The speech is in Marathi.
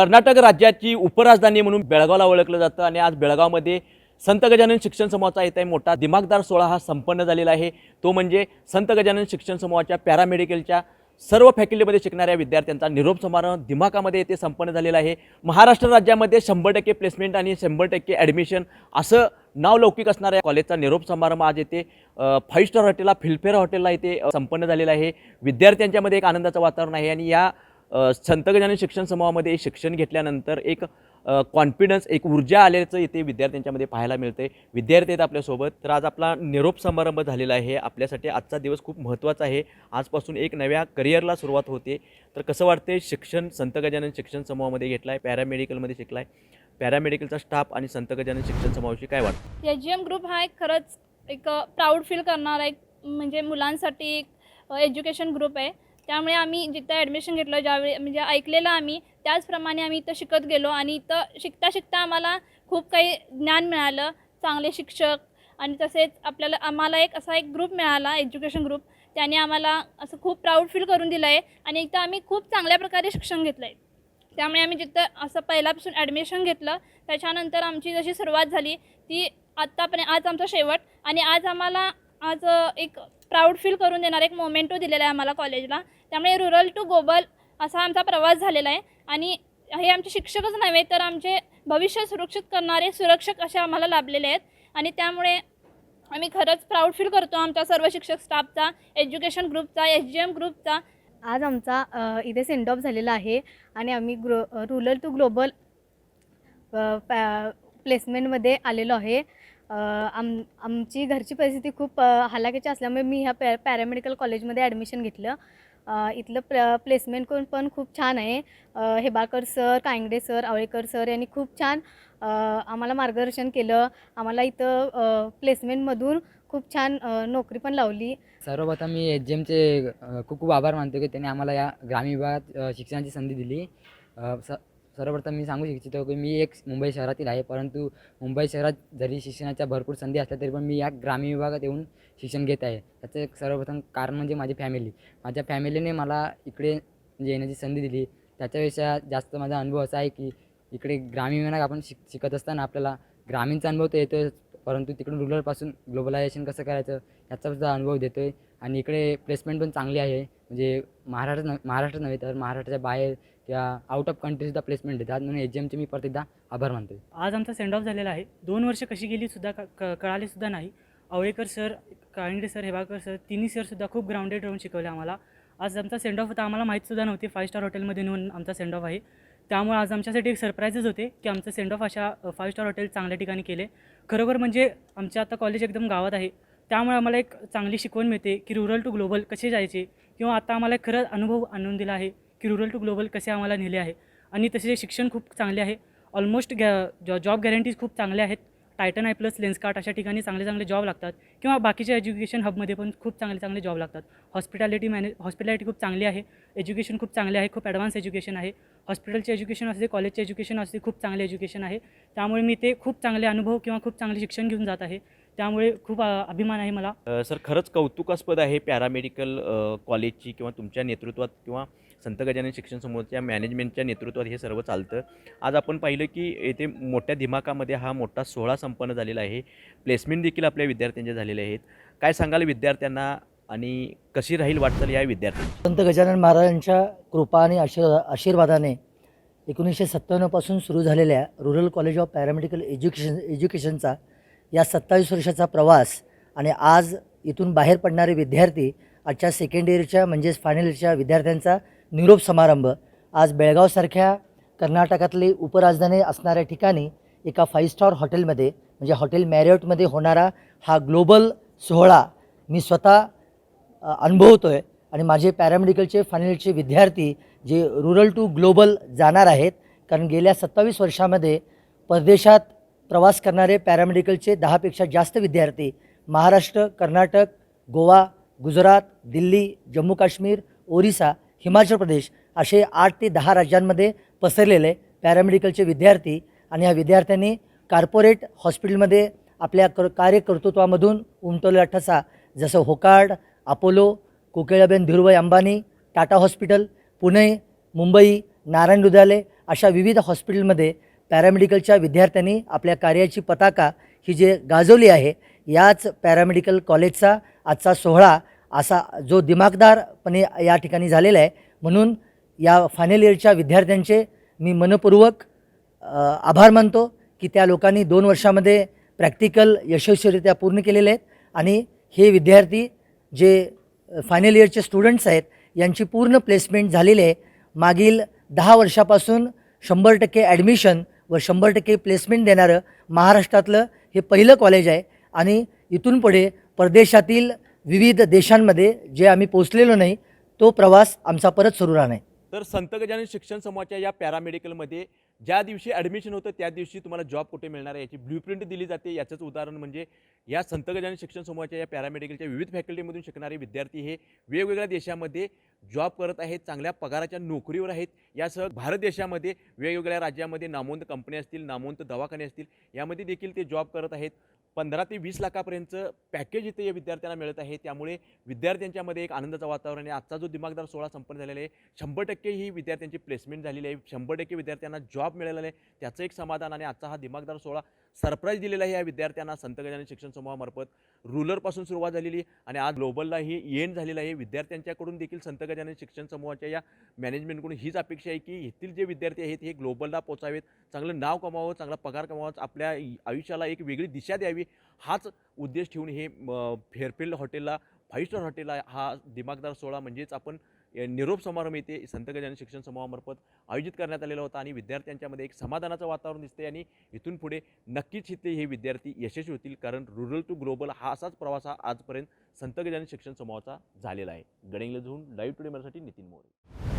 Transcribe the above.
कर्नाटक राज्याची उपराजधानी म्हणून बेळगावला ओळखलं जातं आणि आज बेळगावमध्ये संत गजानन शिक्षण समूहाचा येत आहे मोठा दिमागदार सोहळा हा संपन्न झालेला आहे. तो म्हणजे संत गजानन शिक्षण समूहाच्या पॅरामेडिकलच्या सर्व फॅकल्टीमध्ये शिकणाऱ्या विद्यार्थ्यांचा निरोप समारंभ दिमाकामध्ये येथे संपन्न झालेला आहे. महाराष्ट्र राज्यामध्ये शंभर टक्के प्लेसमेंट आणि शंभर टक्के ॲडमिशन असं नावलौकिक असणाऱ्या कॉलेजचा निरोप समारंभ आज येथे फाईव्ह स्टार हॉटेलला फिल्फेअर हॉटेलला इथे संपन्न झालेला आहे. विद्यार्थ्यांच्यामध्ये एक आनंदाचं वातावरण आहे आणि या संत गजानन शिक्षण समूहामध्ये शिक्षण घेतल्यानंतर एक कॉन्फिडन्स एक ऊर्जा आल्याचं इथे विद्यार्थ्यांच्यामध्ये पाहायला मिळते विद्यार्थी आहेत आपल्यासोबत. तर आज आपला निरोप समारंभ झालेला आहे. आपल्यासाठी आजचा दिवस खूप महत्त्वाचा आहे. आजपासून एक नव्या करिअरला सुरुवात होते. तर कसं वाटते शिक्षण संत गजानन शिक्षण समूहामध्ये घेतला आहे पॅरामेडिकलमध्ये शिकला आहे पॅरामेडिकलचा स्टाफ आणि संत गजानन शिक्षण समूहाविषयी काय वाटतं? एच जी एम ग्रुप हा एक खरंच एक प्राऊड फील करणारा एक म्हणजे मुलांसाठी एक एज्युकेशन ग्रुप आहे. त्यामुळे आम्ही जिथं ॲडमिशन घेतलं ज्यावेळी म्हणजे ऐकलेलं आम्ही त्याचप्रमाणे आम्ही इथं शिकत गेलो आणि इथं शिकता शिकता आम्हाला खूप काही ज्ञान मिळालं चांगले शिक्षक आणि तसेच आपल्याला आम्हाला एक असा एक ग्रुप मिळाला एज्युकेशन ग्रुप त्याने आम्हाला असं खूप प्राऊड फील करून दिलं आहे आणि इथं आम्ही खूप चांगल्या प्रकारे शिक्षण घेतलं आहे त्यामुळे आम्ही जिथं असं पहिल्यापासून ॲडमिशन घेतलं त्याच्यानंतर आमची जशी सुरुवात झाली ती आत्तापर्यंत आज आमचा शेवट आणि आज आम्हाला आज एक प्राऊड फील करून देणारा एक मोमेंटो दिलेला आहे आम्हाला कॉलेजला त्यामुळे रुरल टू ग्लोबल असा आमचा प्रवास झालेला आहे. आणि हे आमचे शिक्षकच नव्हे तर आमचे भविष्य सुरक्षित करणारे सुरक्षक असे आम्हाला लाभलेले आहेत. आणि त्यामुळे आम्ही खरंच प्राऊड फील करतो आमच्या सर्व शिक्षक स्टाफचा एज्युकेशन ग्रुपचा एच जी एम ग्रुपचा आज आमचा इथे सेंड ऑफ झालेला आहे. आणि आम्ही ग्रो रुरल टू ग्लोबल पॅ प्लेसमेंटमध्ये आलेलो आहे. आम आमची घरची परिस्थिती खूप हालाकीची असल्यामुळे मी ह्या पॅ पॅरामेडिकल कॉलेजमध्ये ॲडमिशन घेतलं. इथलं प्र प्लेसमेंट कोण पण खूप छान आहे. Hebalkar sir Kangade sir Awalekar sir यांनी खूप छान आम्हाला मार्गदर्शन केलं. आम्हाला इथं प्लेसमेंटमधून खूप छान नोकरी पण लावली. सर्वप्रथम मी एच जी एमचे खूप खूप आभार मानतो की त्यांनी आम्हाला या ग्रामीण विभागात शिक्षणाची संधी दिली. स सर्वप्रथम मी सांगू इच्छितो की मी एक मुंबई शहरातील आहे परंतु मुंबई शहरात जरी शिक्षणाच्या भरपूर संधी असल्या तरी पण मी या ग्रामीण विभागात येऊन शिक्षण घेत आहे. त्याचं एक सर्वप्रथम कारण म्हणजे माझी फॅमिली माझ्या फॅमिलीने मला इकडे म्हणजे येण्याची संधी दिली. त्याच्यापेक्षा जास्त माझा अनुभव असा आहे की इकडे ग्रामीण विभाग आपण शिक शिकत असताना आपल्याला ग्रामीणचा अनुभव तर येतोच परंतु तिकडून रुरलपासून ग्लोबलायझेशन कसं करायचं याचा सुद्धा अनुभव देतो आहे आणि इकडे प्लेसमेंट पण चांगली आहे. म्हणजे महाराष्ट्र न महाराष्ट्र नव्हे तर महाराष्ट्राच्या बाहेर किंवा आउट ऑफ कंट्रीसुद्धा प्लेसमेंट देतात. म्हणून एच जी एमचे मी परत एकदा आभार मानतो आज आमचा सेंड ऑफ झालेला आहे. दोन वर्ष कशी गेली सुद्धा क नाही. Awalekar sir Kalingade sir Hebakar sir तिन्ही सरसुद्धा खूप ग्राउंडेड राहून शिकवले आम्हाला. आज आमचा सेंड ऑफ होता. आम्हाला माहीतसुद्धा नव्हती. फाईव्ह स्टार हॉटेलमध्ये नेऊन आमचा सेंड ऑफ आहे. त्यामुळे आज आमच्यासाठी एक सरप्राईजच होते की आमचं सेंड ऑफ अशा फाईव्ह स्टार हॉटेल चांगल्या ठिकाणी केले खरोखर म्हणजे आमच्या आता कॉलेज एकदम गावात आहे. त्यामुळे आम्हाला एक चांगली शिकवण मिळते की रुरल टू ग्लोबल कसे जायचे किंवा आता आम्हाला एक खरं अनुभव आणून दिला आहे की रुरल टू ग्लोबल कसे आम्हाला नेले आहे. आणि तसे शिक्षण खूप चांगले आहे. ऑलमोस्ट गॅ जॉ जॉब गॅरंटीज खूप चांगल्या आहेत. टायटन आय प्लस लेन्सकार्ट अशा ठिकाणी चांगले चांगले जॉब लागतात. किंवा बाकीच्या एज्युकेशन हबमध्ये पण खूप चांगले चांगले जॉब लागतात. हॉस्पिटॅलिटी मॅनेज हॉस्पिटॅलिटी खूप चांगली आहे. एज्युकेशन खूप चांगले आहे. खूप ॲडव्हान्स एज्युकेशन आहे. हॉस्पिटलचे एज्युकेशन असते कॉलेजचे एज्युकेशन असते खूप चांगले एज्युकेशन आहे. त्यामुळे मी ते खूप चांगले अनुभव किंवा खूप चांगले शिक्षण घेऊन जात आहे. त्यामुळे खूप अभिमान आहे मला. सर खरंच कौतुकास्पद आहे पॅरामेडिकल कॉलेजची किंवा तुमच्या नेतृत्वात किंवा संत गजानन शिक्षण समूहाच्या मॅनेजमेंटच्या नेतृत्वात हे सर्व चालतं. आज आपण पाहिलं की येथे मोठ्या दिमाकामध्ये हा मोठा सोहळा संपन्न झालेला आहे. प्लेसमेंट देखील आपल्या विद्यार्थ्यांचे झालेले आहेत. काय सांगाल विद्यार्थ्यांना आणि कशी राहील वाटचाल या विद्यार्थी संत गजानन महाराजांच्या कृपा आणि आशीर्वा आशीर्वादाने एकोणीसशे सत्त्याण्णवपासून सुरू झालेल्या rural college of paramedical education एज्युकेशनचा या सत्तावीस वर्षाचा प्रवास आणि आज इथून बाहेर पडणारे विद्यार्थी आजच्या सेकंड इयरच्या म्हणजेच फायनल इयरच्या विद्यार्थ्यांचा निरोप समारंभ आज बेळगावसारख्या कर्नाटकातली उपराजधानी असणाऱ्या ठिकाणी एका फाईव्ह स्टार हॉटेलमध्ये म्हणजे हॉटेल मॅरियटमध्ये होणारा हा ग्लोबल सोहळा मी स्वतः अनुभवतो आहे आणि माझे पॅरामेडिकलचे फायनलचे विद्यार्थी जे रुरल टू ग्लोबल जाणार आहेत कारण गेल्या सत्तावीस वर्षामध्ये परदेशात प्रवास करणारे पॅरामेडिकलचे दहापेक्षा जास्त विद्यार्थी महाराष्ट्र कर्नाटक गोवा गुजरात दिल्ली जम्मू काश्मीर ओरिसा हिमाचल प्रदेश असे आठ ते दहा राज्यांमध्ये पसरलेले पॅरामेडिकलचे विद्यार्थी आणि ह्या विद्यार्थ्यांनी कार्पोरेट हॉस्पिटलमध्ये आपल्या कर कार्यकर्तृत्वामधून उमटवलेला ठसा जसं Wockhardt Apollo Kokilaben Dhirubhai Ambani Tata hospital Pune Mumbai Narayana Hrudayalaya अशा विविध हॉस्पिटलमध्ये पॅरामेडिकलच्या विद्यार्थ्यांनी आपल्या कार्याची पताका ही जे गाजवली आहे याच पॅरामेडिकल कॉलेजचा आजचा सोहळा असा जो दिमागदारपणे या ठिकाणी झालेला आहे. म्हणून या फायनल इयरच्या विद्यार्थ्यांचे मी मनपूर्वक आभार मानतो की त्या लोकांनी दोन वर्षामध्ये प्रॅक्टिकल यशस्वीरित्या पूर्ण केलेले आहेत आणि हे विद्यार्थी जे फायनल इयरचे स्टुडंट्स आहेत यांची पूर्ण प्लेसमेंट झालेली आहे. मागील दहा वर्षापासून शंभर टक्के ॲडमिशन व शंभर टक्के प्लेसमेंट देणारं महाराष्ट्रातलं हे पहिलं कॉलेज आहे आणि इथून पुढे परदेशातील विविध देशांमध्ये जे आम्ही पोचलेलो नाही तो प्रवास आमचा परत सुरू राहणार आहे. तर संत गजानन शिक्षण समूहाच्या या पॅरामेडिकलमध्ये ज्या दिवशी ॲडमिशन होतं त्या दिवशी तुम्हाला जॉब कुठे मिळणार आहे याची ब्ल्यूप्रिंट दिली जाते. याचंच उदाहरण म्हणजे या संत गजानन शिक्षण समूहाच्या या पॅरामेडिकलच्या विविध फॅकल्टीमधून शिकणारे विद्यार्थी हे वेगवेगळ्या देशामध्ये जॉब करत आहेत चांगल्या पगाराच्या नोकरीवर आहेत. यासह भारत देशामध्ये वेगवेगळ्या राज्यामध्ये नामवंत कंपन्या असतील नामवंत दवाखाने असतील यामध्ये देखील ते जॉब करत आहेत. पंधरा ते वीस लाखापर्यंतचं पॅकेज इथे या विद्यार्थ्यांना मिळत आहे. त्यामुळे विद्यार्थ्यांच्यामध्ये एक आनंदाचं वातावरण आहे. आजचा जो दिमागदार सोहळा संपन्न झालेला आहे. शंभर टक्के ही विद्यार्थ्यांची प्लेसमेंट झालेली आहे. शंभर टक्के विद्यार्थ्यांना जॉब मिळालेला आहे. त्याचं एक समाधान आणि आजचा हा दिमागदार सोहळा सरप्राईज दिलेला आहे या विद्यार्थ्यांना संत गजानन शिक्षण समूहामार्फत. रुलरपासून सुरुवात झालेली आणि आज ग्लोबलला ही येण झालेलं आहे. विद्यार्थ्यांच्याकडून देखील संत गजानन शिक्षण समूहाच्या या मॅनेजमेंटकडून हीच अपेक्षा आहे की येथील जे विद्यार्थी आहेत हे ग्लोबलला पोचावेत चांगलं नाव कमावं चांगला पगार कमावं आपल्या आयुष्याला एक वेगळी दिशा द्यावी हाच उद्देश ठेवून हे फेअरफिल्ड हॉटेलला फाईव्ह स्टार हॉटेलला हा दिमागदार सोहळा म्हणजेच आपण निरोप समारंभ इथे संत गजानन शिक्षण समूहामार्फत आयोजित करण्यात आलेला होता आणि विद्यार्थ्यांच्यामध्ये एक समाधानाचं वातावरण दिसते आणि इथून पुढे नक्कीच इथे हे विद्यार्थी यशस्वी होतील कारण रुरल टू ग्लोबल हा असाच प्रवास हा आजपर्यंत संत गजानन शिक्षण समूहाचा झालेला आहे. गडिंगला जाऊन लाईव्ह टुडे मराठी नितीन मोरे.